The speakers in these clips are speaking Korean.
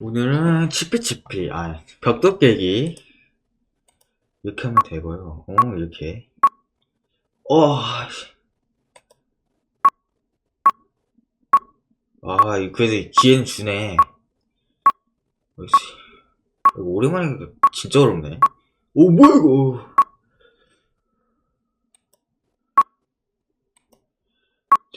오늘은 치피치피, 아, 벽돌 깨기. 이렇게 하면 되고요. 어, 이렇게. 어, 씨. 아, 이- 그래도 기회는 주네. 역시. 이거 오랜만에 진짜 어렵네. 오, 뭐야, 이거.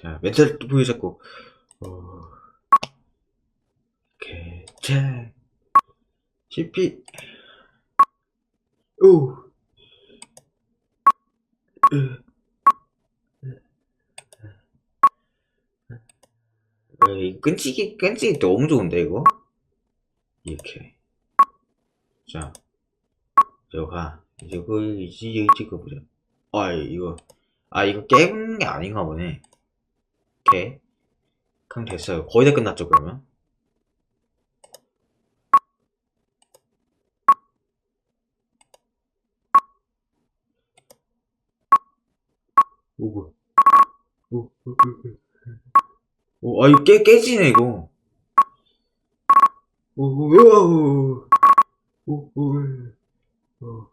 자, 멘탈 또 보여잡고. 어, 개체. CP. 오. 으. 끈찍이, 끈찍이 너무 좋은데, 이거? 이렇게. 자. 저가, 이제 그, 이제 찍어보자. 아, 이거. 아, 이거 깨는 게 아닌가 보네. 오케이. 그럼 됐어요. 거의 다 끝났죠, 그러면? 오, 뭐야. 오, 오, 오, 오. 오, 아, 이거 깨, 깨지네, 이거. 오, 오, 오, 오, 오, 오, 오.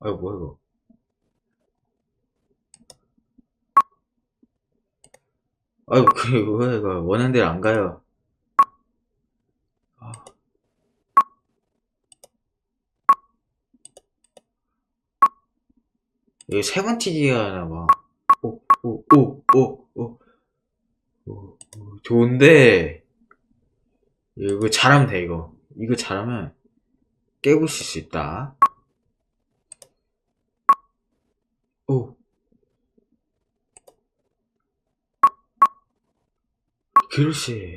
아유, 뭐야, 이거. 아유, 그게 뭐야, 이거. 원하는 대로 안 가요. 아. 이거 세번 튀기가 하나 봐. 오, 오, 오, 오, 오. 오, 오, 좋은데. 이거 잘하면 돼, 이거. 이거 잘하면 깨부실 수 있다. 오. 그렇지.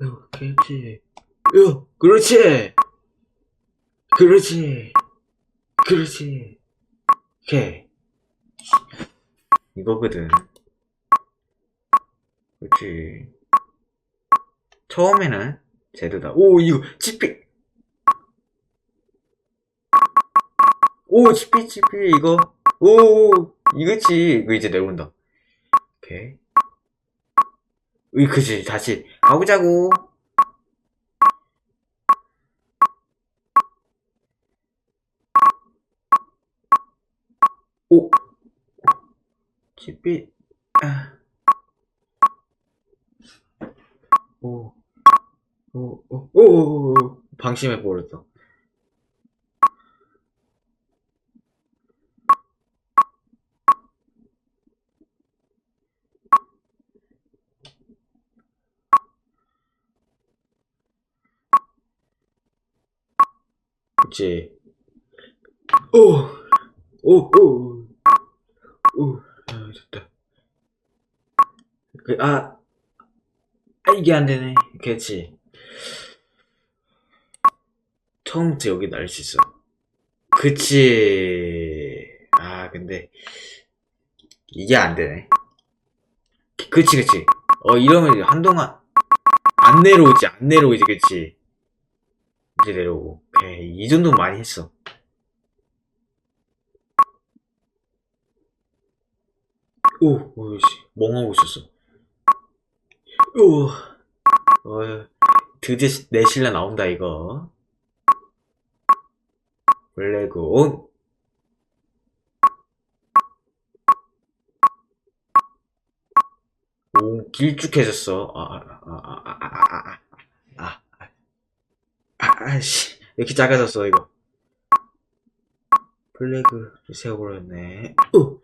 어, 그렇지. 어, 그렇지. 그렇지. 그렇지. 오케이. 이거거든. 그렇지. 처음에는 제도다. 오, 이거, 치피. 오, 치피, 치피, 이거. 오, 이거지. 이거 이제 내려온다. 오케이. 으이, 그지. 다시 가보자고. 오. 치피. 아. 오. 오, 오, 오, 오, 오. 방심해 버렸다. 그치. 오, 오, 오, 오, 아, 됐다. 그, 아, 아, 이게 안 되네. 그렇지. 처음부터 여기 날 수 있어. 그치. 아, 근데, 이게 안 되네. 그치, 그치. 어, 이러면 한동안 안 내려오지, 안 내려오지, 그치. 이제 내려오고. 오케이. 이 정도는 많이 했어. 오, 오씨, 멍하고 있었어. 오, 어, 드디어 내 신라 나온다, 이거. 블랙 온. 오, 길쭉해졌어. 아, 아, 아, 아, 아, 아, 아, 아, 아, 아, 아씨. 이렇게 작아졌어, 이거. 플래그를 세워버렸네. 오!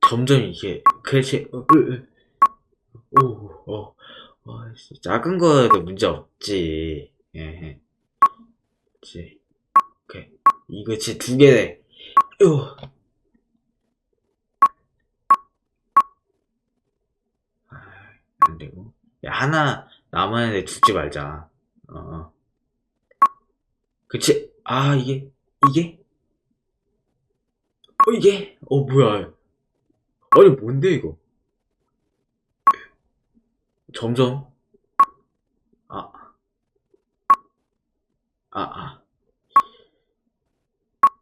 점점 이게, 그렇지, 어. 오, 어, 어, 씨, 작은 거도 문제 없지. 예, 그치. 오케이. 이거 진짜 두 개네. 요. 아, 안 되고. 야, 하나 남았는데 죽지 말자. 어, 어. 그치. 아, 이게, 이게? 어, 이게? 어, 뭐야. 아니, 뭔데, 이거? 점점 아, 아, 아.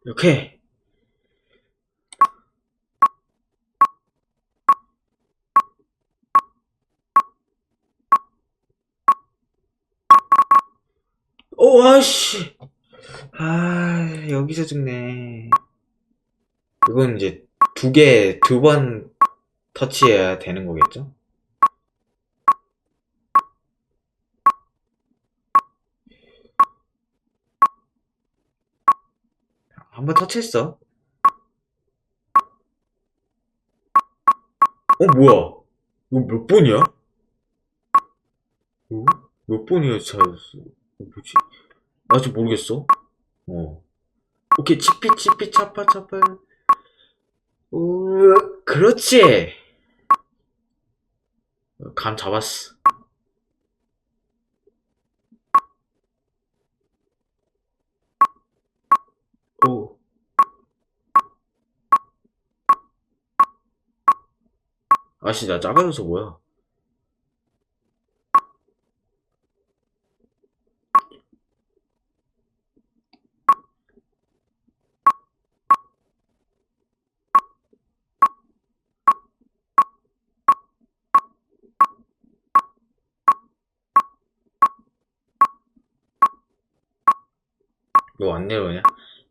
이렇게 오, 아씨. 아, 여기서 죽네. 이건 이제 두 개, 두 번 터치해야 되는 거겠죠? 한 번 터치했어. 어, 뭐야? 이거 몇 번이야? 어? 몇 번이야? 어, 뭐지? 아직 모르겠어. 어. 오케이, 치피, 치피, 차파, 차파. 오, 그렇지! 감 잡았어. 오. 아씨, 나 작아져서 뭐야. 너안 내려오냐?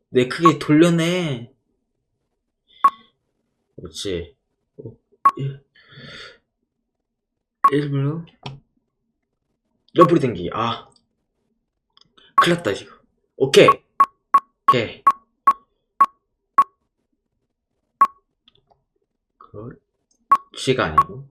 내 크게 돌려내. 그렇지. 어, 일- 일부러 옆으로 당기기. 아. 큰일 났다, 지금. 오케이. 오케이. 그렇지가 아니고.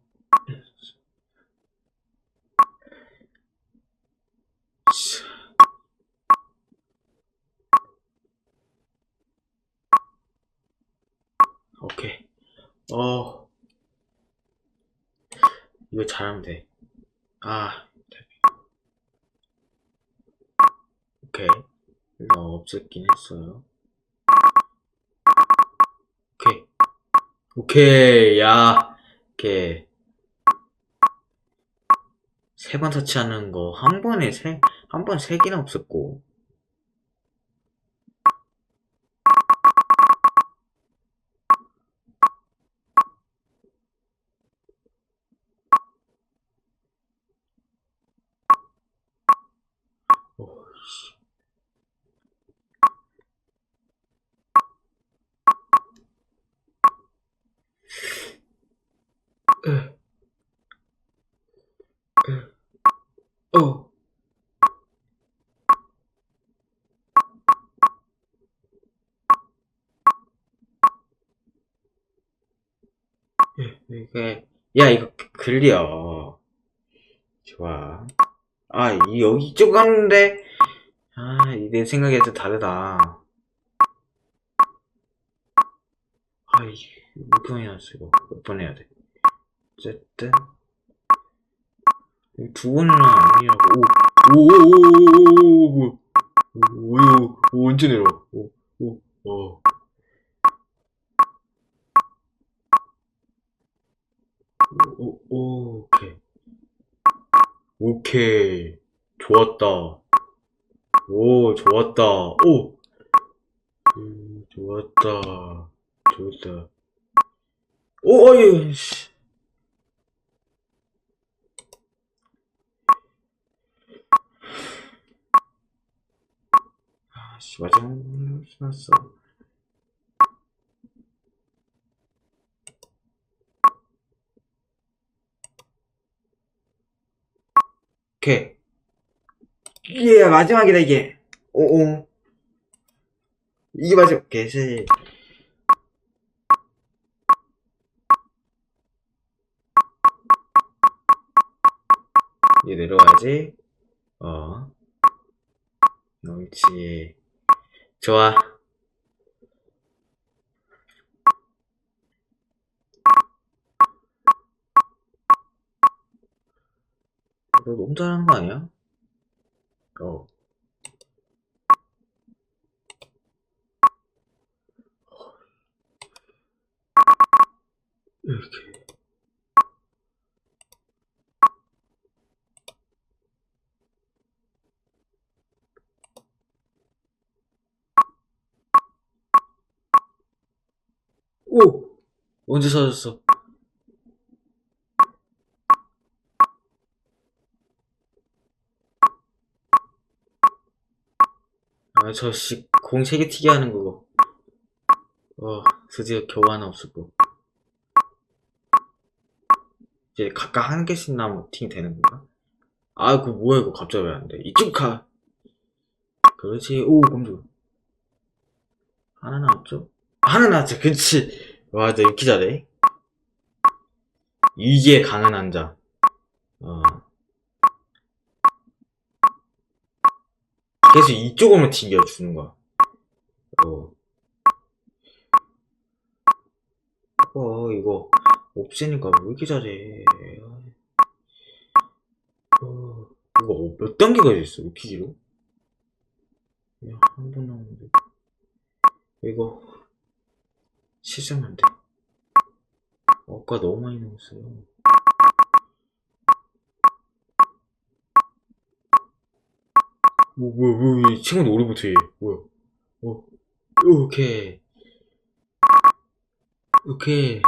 오케이. 어. 이거 잘하면 돼. 아. 오케이. 이거 없앴긴 했어요. 오케이. 오케이. 야. 오케이. 세 번 터치하는 거 한 번에 세, 한 번 세 개나 없었고. 으. 어. 예, 이게, 야, 이거 클리어. 좋아. 아, 이, 여기 이쪽 갔는데, 아, 이내 생각이 좀 다르다. 아, 이게, 몇번 해야 돼, 이거. 몇번 해야 돼. 어쨌든. 두 번이나 아니라고. 오, 오, 오, 오, 오, 오, 뭐. 오, 오, 오, 언제 내려? 오, 오, 어. 오, 오, 오케이. 오케이. 좋았다. 오, 좋았다. 오! 음, 좋았다. 좋았다. 오, 어이, 씨. 아, 씨, 마지막 신났어. 오케이. 이게 마지막이다, 이게. 오오. 이게 마지막. 개새. 이제 내려와야지. 어. 옳지. 좋아. 너 너무 잘하는 거 아니야? go. 이렇게. 오! 언제 찾았어? 아, 저, 씨, 공세개 튀게 하는 그거. 어, 드디어 겨우 하나 없었고. 이제 각각 한 개씩 나면 팅 되는 건가? 아, 그거 뭐야, 이거 갑자기 왜 안 돼? 이쪽 가! 그렇지, 오, 깜짝이야. 하나 나왔죠? 하나 나왔죠, 그치. 와, 나 이렇게 잘해. 이게 강한 남자. 어. 계속 이쪽으로만 튕겨주는 거야. 어. 어, 이거, 없애니까 왜 이렇게 잘해. 어, 이거 몇 단계가 있어, 웃기기로? 야, 한 번 나오는데. 이거, 실수하면 안 돼. 아까 너무 많이 나왔어요. 뭐, 왜, 왜, 이 친구는 오래 못해. 뭐야. 어, 오케이. 오케이.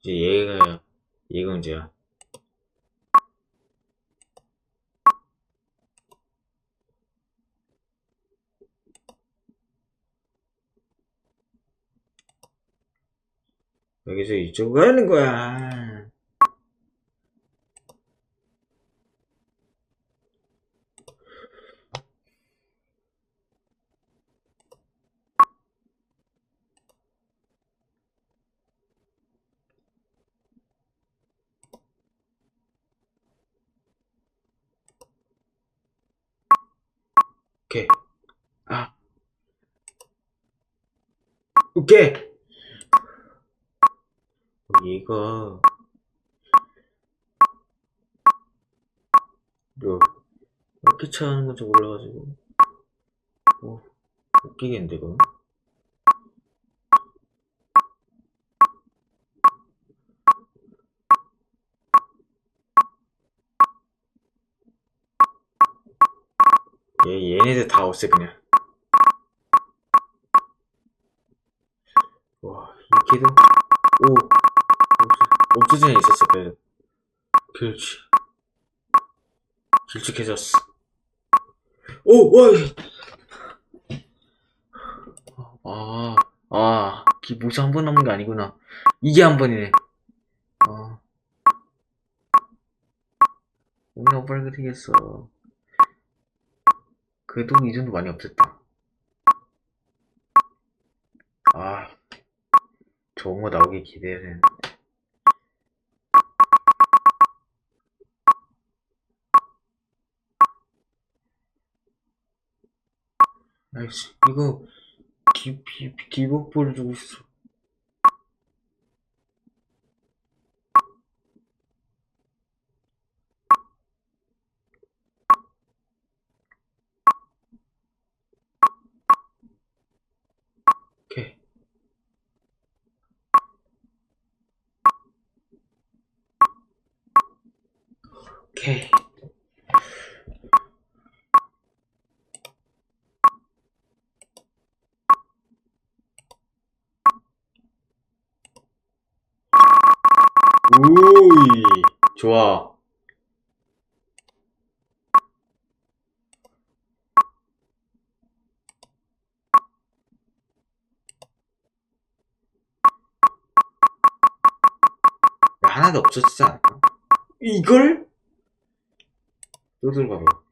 이제 얘가, 얘가 문제야. 여기서 이쪽으로 가는 거야. 오케이. 아. 오케이. 얘가 뭐 어떻게 차하는 건지 몰라가지고 어 웃기겠는데 이거 얘 얘네들 다 없애 그냥 와 이렇게도 오애 있었어 그래도 그렇지 길쭉해졌어 오와 아, 아, 기 모자 한 번 남은 게 아니구나. 이게 한 번이네. 아. 오늘 빨리 그리겠어. 그래도 이 정도 많이 없었다. 아, 좋은 거 나오길 기대해야 되는데. 아이씨, 이거, 기, 기, 기복부를 주고 있어. 오케이. 우이, 좋아. 야, 하나도 없어지지 않을까? 이걸? 또 들어가봐.